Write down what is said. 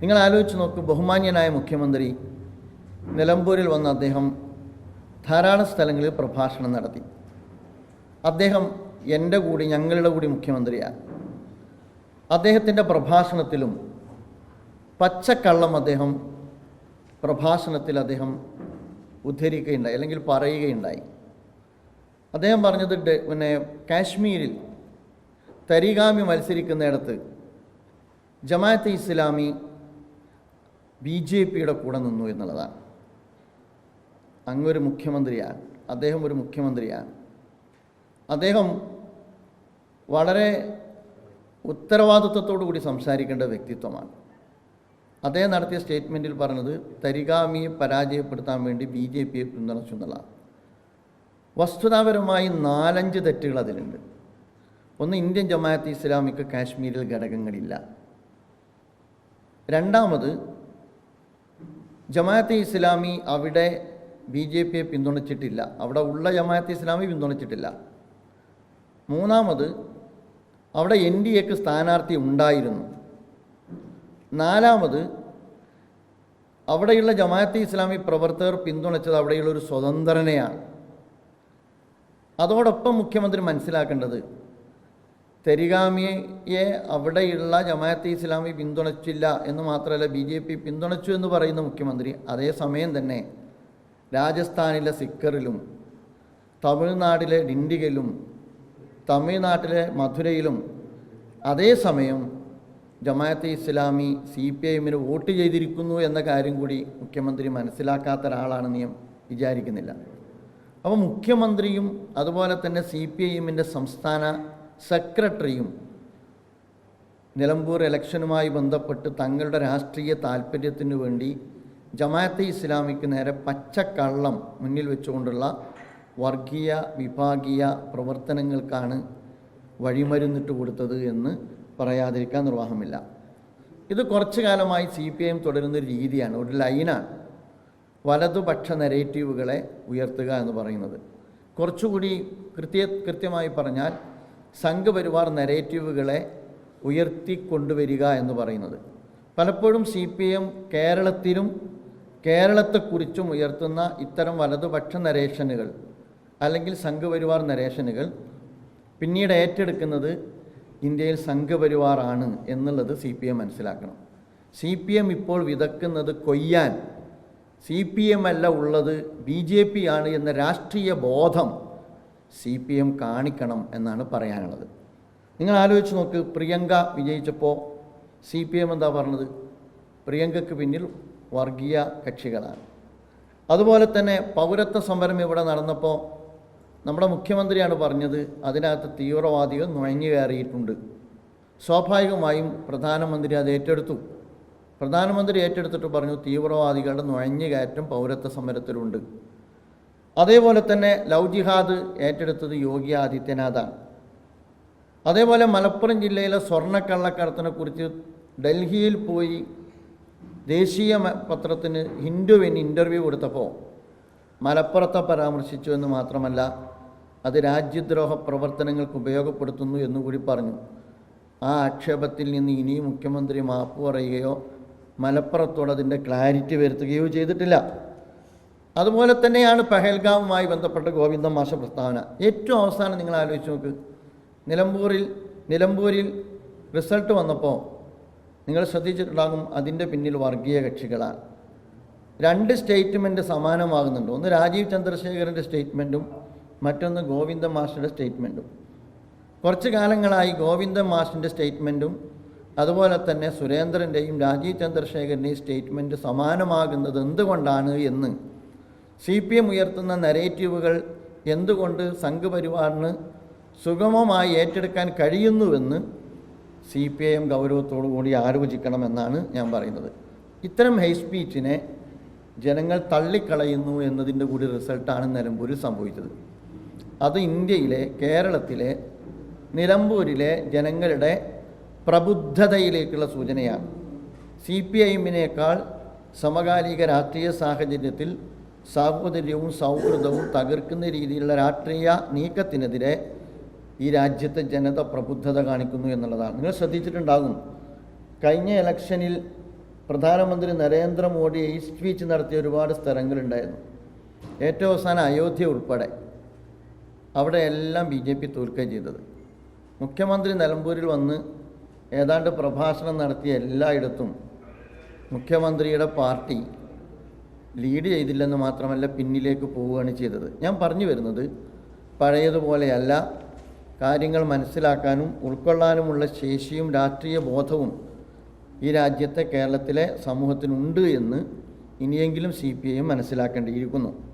നിങ്ങൾ ആലോചിച്ച് നോക്കൂ ബഹുമാന്യനായ മുഖ്യമന്ത്രി നിലമ്പൂരിൽ വന്ന അദ്ദേഹം ധാരാളം സ്ഥലങ്ങളിൽ പ്രഭാഷണം നടത്തി. അദ്ദേഹം എന്റെ കൂടി ഞങ്ങളുടെ കൂടി മുഖ്യമന്ത്രിയാണ്. അദ്ദേഹത്തിന്റെ പ്രഭാഷണത്തിലും പച്ചക്കള്ളം അദ്ദേഹം പ്രഭാഷണത്തിൽ അദ്ദേഹം ഉദ്ധരിക്കുകയുണ്ടായി അല്ലെങ്കിൽ പറയുകയുണ്ടായി. അദ്ദേഹം പറഞ്ഞത് പിന്നെ കാശ്മീരിൽ തരികാമി മത്സരിക്കുന്നിടത്ത് ജമാഅത്തെ ഇസ്ലാമി ബി ജെ പിയുടെ കൂടെ നിന്നു എന്നുള്ളതാണ്. അങ്ങൊരു മുഖ്യമന്ത്രിയാണ്. അദ്ദേഹം ഒരു മുഖ്യമന്ത്രിയാണ്. അദ്ദേഹം വളരെ ഉത്തരവാദിത്വത്തോടു കൂടി സംസാരിക്കേണ്ട വ്യക്തിത്വമാണ്. അദ്ദേഹം നടത്തിയ സ്റ്റേറ്റ്മെന്റിൽ പറഞ്ഞത് തരികാമിയെ പരാജയപ്പെടുത്താൻ വേണ്ടി ബി ജെ പിയെ പിന്തുണച്ചു എന്നുള്ളതാണ്. വസ്തുതാപരമായി നാലഞ്ച് തെറ്റുകൾ അതിലുണ്ട്. ഒന്ന് ഇന്ത്യൻ ജമാഅത്ത് ഇസ്ലാമിക്ക് കാശ്മീരിൽ ഘടകങ്ങളില്ല. രണ്ടാമത് ജമാഅത്തെ ഇസ്ലാമി അവിടെ ബി ജെ പിയെ പിന്തുണച്ചിട്ടില്ല. അവിടെ ഉള്ള ജമാഅത്തെ ഇസ്ലാമി പിന്തുണച്ചിട്ടില്ല. മൂന്നാമത് അവിടെ എൻ ഡി എക്ക് സ്ഥാനാർത്ഥി ഉണ്ടായിരുന്നു. നാലാമത് അവിടെയുള്ള ജമാഅത്തെ ഇസ്ലാമി പ്രവർത്തകർ പിന്തുണച്ചത് അവിടെയുള്ള ഒരു സ്വതന്ത്രനെയാണ്. അതോടൊപ്പം മുഖ്യമന്ത്രി മനസ്സിലാക്കേണ്ടത് തെരിഗാമിയെ അവിടെയുള്ള ജമാഅത്തെ ഇസ്ലാമി പിന്തുണച്ചില്ല എന്ന് മാത്രമല്ല ബി ജെ പി പിന്തുണച്ചു എന്ന് പറയുന്ന മുഖ്യമന്ത്രി അതേസമയം തന്നെ രാജസ്ഥാനിലെ സിക്കറിലും തമിഴ്നാട്ടിലെ ഡിണ്ടിഗലും തമിഴ്നാട്ടിലെ മധുരയിലും അതേസമയം ജമാഅത്തെ ഇസ്ലാമി സി പി ഐഎമ്മിന് വോട്ട് ചെയ്തിരിക്കുന്നു എന്ന കാര്യം കൂടി മുഖ്യമന്ത്രി മനസ്സിലാക്കാത്ത ഒരാളാണെന്ന് ഞാൻ വിചാരിക്കുന്നില്ല. അപ്പോൾ മുഖ്യമന്ത്രിയും അതുപോലെ തന്നെ സി പി ഐ എമ്മിന്റെ സംസ്ഥാന സെക്രട്ടറിയും നിലമ്പൂർ ഇലക്ഷനുമായി ബന്ധപ്പെട്ട് തങ്ങളുടെ രാഷ്ട്രീയ താല്പര്യത്തിന് വേണ്ടി ജമാഅത്തെ ഇസ്ലാമിക്ക് നേരെ പച്ചക്കള്ളം മുന്നിൽ വെച്ചുകൊണ്ടുള്ള വർഗീയ വിഭാഗീയ പ്രവർത്തനങ്ങൾക്കാണ് വഴിമരുന്നിട്ട് കൊടുത്തത് എന്ന് പറയാതിരിക്കാൻ നിർവാഹമില്ല. ഇത് കുറച്ചു കാലമായി സി പി ഐ തുടരുന്ന ഒരു രീതിയാണ് ഒരു ലൈനാണ്. വലതുപക്ഷ നെറേറ്റീവുകളെ ഉയർത്തുക എന്ന് പറയുന്നത്. കുറച്ചുകൂടി കൃത്യ കൃത്യമായി പറഞ്ഞാൽ സംഘപരിവാർ നെറേറ്റീവുകളെ ഉയർത്തിക്കൊണ്ടുവരിക എന്ന് പറയുന്നത്. പലപ്പോഴും സി പി എം കേരളത്തിലും കേരളത്തെക്കുറിച്ചും ഉയർത്തുന്ന ഇത്തരം വലതുപക്ഷ നരേഷനുകൾ അല്ലെങ്കിൽ സംഘപരിവാർ നരേഷനുകൾ പിന്നീട് ഏറ്റെടുക്കുന്നത് ഇന്ത്യയിൽ സംഘപരിവാറാണ് എന്നുള്ളത് സി പി എം മനസ്സിലാക്കണം. സി പി എം ഇപ്പോൾ വിതക്കുന്നത് കൊയ്യാൻ. സി പി എം അല്ല ഉള്ളത് ബി ജെ പി ആണ് എന്ന രാഷ്ട്രീയ ബോധം സി പി എം കാണിക്കണം എന്നാണ് പറയാനുള്ളത്. നിങ്ങൾ ആലോചിച്ച് നോക്ക് പ്രിയങ്ക വിജയിച്ചപ്പോൾ സി പി എം എന്താ പറഞ്ഞത്? പ്രിയങ്കയ്ക്ക് പിന്നിൽ വർഗീയ കക്ഷികളാണ്. അതുപോലെ തന്നെ പൗരത്വ സമരം ഇവിടെ നടന്നപ്പോൾ നമ്മുടെ മുഖ്യമന്ത്രിയാണ് പറഞ്ഞത് അതിനകത്ത് തീവ്രവാദികൾ നുഴഞ്ഞു കയറിയിട്ടുണ്ട്. സ്വാഭാവികമായും പ്രധാനമന്ത്രി അത് ഏറ്റെടുത്തു. പ്രധാനമന്ത്രി ഏറ്റെടുത്തിട്ട് പറഞ്ഞു തീവ്രവാദികളുടെ നുഴഞ്ഞു കയറ്റം പൗരത്വ സമരത്തിലുണ്ട്. അതേപോലെ തന്നെ ലവ് ജിഹാദ് ഏറ്റെടുത്തത് യോഗി ആദിത്യനാഥാണ്. അതേപോലെ മലപ്പുറം ജില്ലയിലെ സ്വർണക്കള്ളക്കടത്തിനെ കുറിച്ച് ഡൽഹിയിൽ പോയി ദേശീയ പത്രത്തിന് ഹിന്ദുവിന് ഇന്റർവ്യൂ കൊടുത്തപ്പോൾ മലപ്പുറത്തെ പരാമർശിച്ചു എന്ന് മാത്രമല്ല അത് രാജ്യദ്രോഹ പ്രവർത്തനങ്ങൾക്ക് ഉപയോഗപ്പെടുത്തുന്നു എന്നുകൂടി പറഞ്ഞു. ആ ആക്ഷേപത്തിൽ നിന്ന് ഇനിയും മുഖ്യമന്ത്രി മാപ്പ് പറയുകയോ മലപ്പുറത്തോട് അതിന്റെ ക്ലാരിറ്റി വരുത്തുകയോ ചെയ്തിട്ടില്ല. അതുപോലെ തന്നെയാണ് പഹൽഗാവുമായി ബന്ധപ്പെട്ട ഗോവിന്ദ മാഷ പ്രസ്താവന. ഏറ്റവും അവസാനം നിങ്ങൾ ആലോചിച്ച് നോക്ക്. നിലമ്പൂരിൽ നിലമ്പൂരിൽ റിസൾട്ട് വന്നപ്പോൾ നിങ്ങൾ ശ്രദ്ധിച്ചിട്ടുണ്ടാകും അതിന്റെ പിന്നിൽ വർഗീയ കക്ഷികളാണ്. രണ്ട് സ്റ്റേറ്റ്മെന്റ് സമാനമാകുന്നുണ്ട്. ഒന്ന് രാജീവ് ചന്ദ്രശേഖരന്റെ സ്റ്റേറ്റ്മെന്റും മറ്റൊന്ന് ഗോവിന്ദ മാഷിന്റെ സ്റ്റേറ്റ്മെന്റും. കുറച്ച് കാലങ്ങളായി ഗോവിന്ദ മാഷിന്റെ സ്റ്റേറ്റ്മെന്റും അതുപോലെ തന്നെ സുരേന്ദ്രന്റെയും രാജീവ് ചന്ദ്രശേഖരന്റെയും സ്റ്റേറ്റ്മെന്റ് സമാനമാകുന്നത് എന്തുകൊണ്ടാണ് എന്ന് സി പി എം ഉയർത്തുന്ന നരേറ്റീവുകൾ എന്തുകൊണ്ട് സംഘപരിവാറിന് സുഗമമായി ഏറ്റെടുക്കാൻ കഴിയുന്നുവെന്ന് സി പി ഐ എം ഗൗരവത്തോടു കൂടി ആലോചിക്കണമെന്നാണ് ഞാൻ പറയുന്നത്. ഇത്തരം ഹെയ് സ്പീച്ചിനെ ജനങ്ങൾ തള്ളിക്കളയുന്നു എന്നതിന്റെ കൂടി റിസൾട്ടാണ് നിലമ്പൂരിൽ സംഭവിച്ചത്. അത് ഇന്ത്യയിലെ കേരളത്തിലെ നിലമ്പൂരിലെ ജനങ്ങളുടെ പ്രബുദ്ധതയിലേക്കുള്ള സൂചനയാണ്. സി പി ഐ എമ്മിനേക്കാൾ സമകാലിക രാഷ്ട്രീയ സാഹചര്യത്തിൽ സാഹോദര്യവും സൗഹൃദവും തകർക്കുന്ന രീതിയിലുള്ള രാഷ്ട്രീയ നീക്കത്തിനെതിരെ ഈ രാജ്യത്തെ ജനത പ്രബുദ്ധത കാണിക്കുന്നു എന്നുള്ളതാണ്. നിങ്ങൾ ശ്രദ്ധിച്ചിട്ടുണ്ടാകും. കഴിഞ്ഞ ഇലക്ഷനിൽ പ്രധാനമന്ത്രി നരേന്ദ്രമോദി ഈ സ്പീച്ച് നടത്തിയ ഒരുപാട് സ്ഥലങ്ങളുണ്ടായിരുന്നു. ഏറ്റവും അവസാനം അയോധ്യ ഉൾപ്പെടെ. അവിടെ എല്ലാം ബി ജെ പി തോൽക്കുകയും ചെയ്തത്. മുഖ്യമന്ത്രി നിലമ്പൂരിൽ വന്ന് ഏതാണ്ട് പ്രഭാഷണം നടത്തിയ എല്ലായിടത്തും മുഖ്യമന്ത്രിയുടെ പാർട്ടി ലീഡ് ചെയ്തില്ലെന്ന് മാത്രമല്ല പിന്നിലേക്ക് പോവുകയാണ് ചെയ്തത്. ഞാൻ പറഞ്ഞു വരുന്നത് പഴയതുപോലെയല്ല. കാര്യങ്ങൾ മനസ്സിലാക്കാനും ഉൾക്കൊള്ളാനുമുള്ള ശേഷിയും രാഷ്ട്രീയ ബോധവും ഈ രാജ്യത്തെ കേരളത്തിലെ സമൂഹത്തിനുണ്ട് എന്ന് ഇനിയെങ്കിലും സി പി ഐ മനസ്സിലാക്കേണ്ടിയിരിക്കുന്നു.